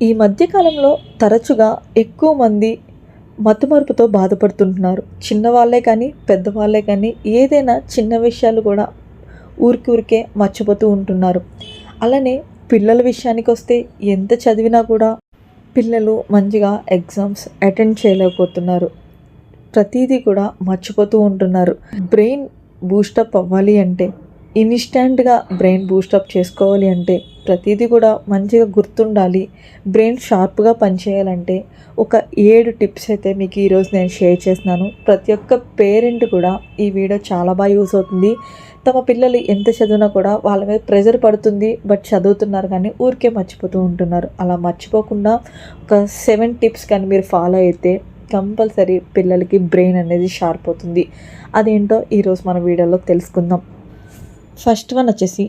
ఈ మధ్యకాలంలో తరచుగా ఎక్కువ మంది మతిమరుపుతో బాధపడుతుంటున్నారు. చిన్నవాళ్ళే కానీ పెద్దవాళ్ళే కానీ ఏదైనా చిన్న విషయాలు కూడా ఊరికి ఊరికే మర్చిపోతూ ఉంటున్నారు. అలానే పిల్లల విషయానికి వస్తే ఎంత చదివినా కూడా పిల్లలు మంచిగా ఎగ్జామ్స్ అటెండ్ చేయలేకపోతున్నారు. ప్రతిదీ కూడా మర్చిపోతూ ఉంటున్నారు. బ్రెయిన్ బూస్టప్ అవ్వాలి అంటే ఇన్స్టెంట్గా బ్రెయిన్ బూస్టప్ చేసుకోవాలి అంటే ప్రతిదీ కూడా మంచిగా గుర్తుండాలి. బ్రెయిన్ షార్ప్గా పనిచేయాలంటే ఒక ఏడు టిప్స్ అయితే మీకు ఈరోజు నేను షేర్ చేస్తున్నాను. ప్రతి ఒక్క పేరెంట్ కూడా ఈ వీడియో చాలా బాగా యూస్ అవుతుంది. తమ పిల్లలు ఎంత చదివినా కూడా వాళ్ళ మీద ప్రెజర్ పడుతుంది బట్ చదువుతున్నారు కానీ ఊరికే మర్చిపోతూ ఉంటున్నారు. అలా మర్చిపోకుండా ఒక సెవెన్ టిప్స్ కానీ మీరు ఫాలో అయితే కంపల్సరీ పిల్లలకి బ్రెయిన్ అనేది షార్ప్ అవుతుంది. అదేంటో ఈరోజు మన వీడియోలో తెలుసుకుందాం. ఫస్ట్ వన్ వచ్చేసి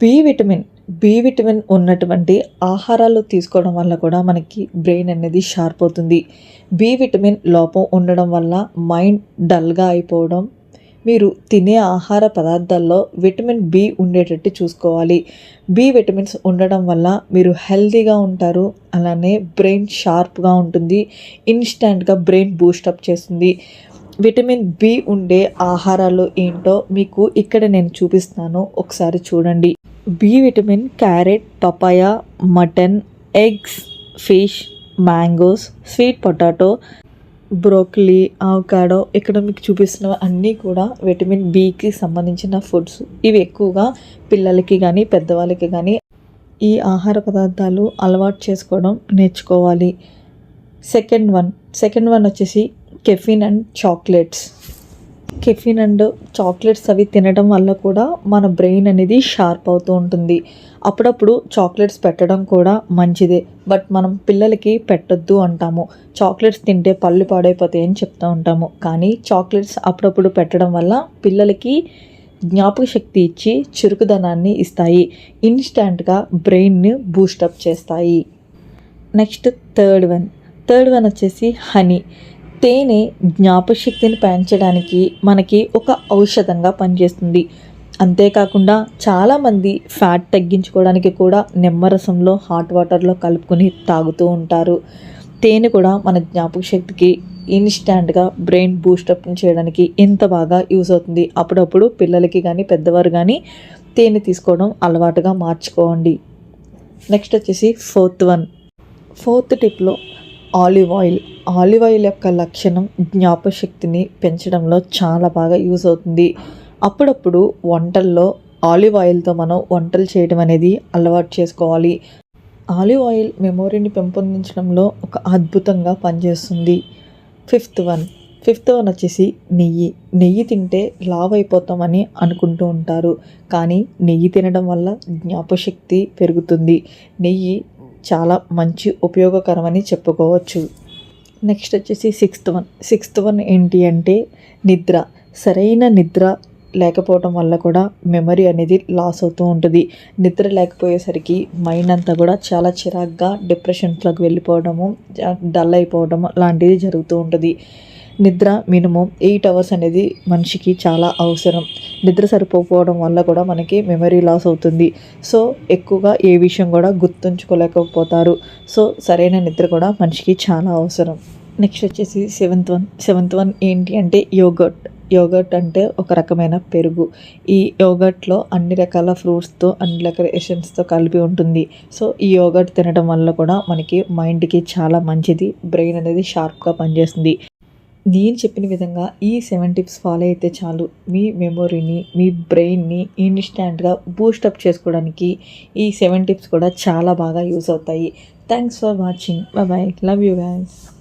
బి విటమిన్. బి విటమిన్ ఉన్నటువంటి ఆహారాలు తీసుకోవడం వల్ల కూడా మనకి బ్రెయిన్ అనేది షార్ప్ అవుతుంది. బి విటమిన్ లోపం ఉండడం వల్ల మైండ్ డల్గా అయిపోవడం మీరు తినే ఆహార పదార్థాల్లో విటమిన్ బి ఉండేటట్టు చూసుకోవాలి. బి విటమిన్స్ ఉండడం వల్ల మీరు హెల్తీగా ఉంటారు అలానే బ్రెయిన్ షార్ప్గా ఉంటుంది ఇన్స్టెంట్గా బ్రెయిన్ బూస్టప్ చేస్తుంది. విటమిన్ బి ఉండే ఆహారాలు ఏంటో మీకు ఇక్కడ నేను చూపిస్తాను. ఒకసారి చూడండి. B vitamin carrot papaya mutton eggs fish mangoes sweet potato broccoli avocado. ఇక్కడ మీకు చూపిస్తున్న అన్నీ కూడా విటమిన్ బికి సంబంధించిన ఫుడ్స్. ఇవి ఎక్కువగా పిల్లలకి కానీ పెద్దవాళ్ళకి కానీ ఈ ఆహార పదార్థాలు అలవాటు చేసుకోవడం నేర్చుకోవాలి. Second one. సెకండ్ వన్ వచ్చేసి caffeine and chocolates. Caffeine and chocolates అవి తినడం వల్ల కూడా మన బ్రెయిన్ అనేది షార్ప్ అవుతూ ఉంటుంది. అప్పుడప్పుడు చాక్లెట్స్ పెట్టడం కూడా మంచిదే. బట్ మనం పిల్లలకి పెట్టొద్దు అంటాము. చాక్లెట్స్ తింటే పళ్ళు పాడైపోతాయి అని చెప్తూ ఉంటాము. కానీ చాక్లెట్స్ అప్పుడప్పుడు పెట్టడం వల్ల పిల్లలకి జ్ఞాపక శక్తి ఇచ్చి చురుకుదనాన్ని ఇస్తాయి. ఇన్స్టంట్గా బ్రెయిన్ని బూస్టప్ చేస్తాయి. Next third one. Third one వచ్చేసి హనీ. తేనె జ్ఞాపశక్తిని పెంచడానికి మనకి ఒక ఔషధంగా పనిచేస్తుంది. అంతేకాకుండా చాలామంది ఫ్యాట్ తగ్గించుకోవడానికి కూడా నిమ్మరసంలో హాట్ వాటర్లో కలుపుకొని తాగుతూ ఉంటారు. తేనె కూడా మన జ్ఞాపక శక్తికి ఇన్స్టాంట్గా బ్రెయిన్ బూస్టప్ చేయడానికి ఎంత బాగా యూస్ అవుతుంది. అప్పుడప్పుడు పిల్లలకి కానీ పెద్దవారు కానీ తేనె తీసుకోవడం అలవాటుగా మార్చుకోండి. నెక్స్ట్ వచ్చేసి ఫోర్త్ వన్. ఫోర్త్ టిప్లో ఆలివ్ ఆయిల్. ఆలివ్ ఆయిల్ యొక్క లక్షణం జ్ఞాపశక్తిని పెంచడంలో చాలా బాగా యూస్ అవుతుంది. అప్పుడప్పుడు వంటల్లో ఆలివ్ ఆయిల్తో మనం వంటలు చేయడం అనేది అలవాటు చేసుకోవాలి. ఆలివ్ ఆయిల్ మెమొరీని పెంపొందించడంలో ఒక అద్భుతంగా పనిచేస్తుంది. Fifth one. ఫిఫ్త్ వన్ వచ్చేసి నెయ్యి. నెయ్యి తింటే లావ్ అయిపోతామని అనుకుంటూ ఉంటారు. కానీ నెయ్యి తినడం వల్ల జ్ఞాపశక్తి పెరుగుతుంది. నెయ్యి చాలా మంచి ఉపయోగకరమని చెప్పుకోవచ్చు. నెక్స్ట్ వచ్చేసి సిక్స్త్ వన్. సిక్స్త్ వన్ ఏంటి అంటే నిద్ర. సరైన నిద్ర లేకపోవడం వల్ల కూడా మెమరీ అనేది లాస్ అవుతూ ఉంటుంది. నిద్ర లేకపోయేసరికి మైండ్ అంతా కూడా చాలా చిరాగ్గా డిప్రెషన్స్లోకి వెళ్ళిపోవడము డల్ అయిపోవడము లాంటిది జరుగుతూ ఉంటుంది. నిద్ర మినిమం ఎయిట్ అవర్స్ అనేది మనిషికి చాలా అవసరం. నిద్ర సరిపోకపోవడం వల్ల కూడా మనకి మెమరీ లాస్ అవుతుంది. సో ఎక్కువగా ఏ విషయం కూడా గుర్తుంచుకోలేకపోతారు. సో సరైన నిద్ర కూడా మనిషికి చాలా అవసరం. నెక్స్ట్ వచ్చేసి సెవెంత్ వన్ సెవెంత్ వన్ ఏంటి అంటే యోగట్ యోగర్ట్ అంటే ఒక రకమైన పెరుగు. ఈ యోగట్లో అన్ని రకాల ఫ్రూట్స్తో అన్ని రకాల ఎషన్స్తో కలిపి ఉంటుంది. సో ఈ యోగట్ తినడం వల్ల కూడా మనకి మైండ్కి చాలా మంచిది. బ్రెయిన్ అనేది షార్ప్గా పనిచేస్తుంది. నేను చెప్పిన విధంగా ఈ సెవెన్ టిప్స్ ఫాలో అయితే చాలు. మీ మెమొరీని మీ బ్రెయిన్ని ఇన్స్టాంట్గా బూస్టప్ చేసుకోవడానికి ఈ సెవెన్ టిప్స్ కూడా చాలా బాగా యూస్ అవుతాయి. Thanks for watching. Bye love you guys.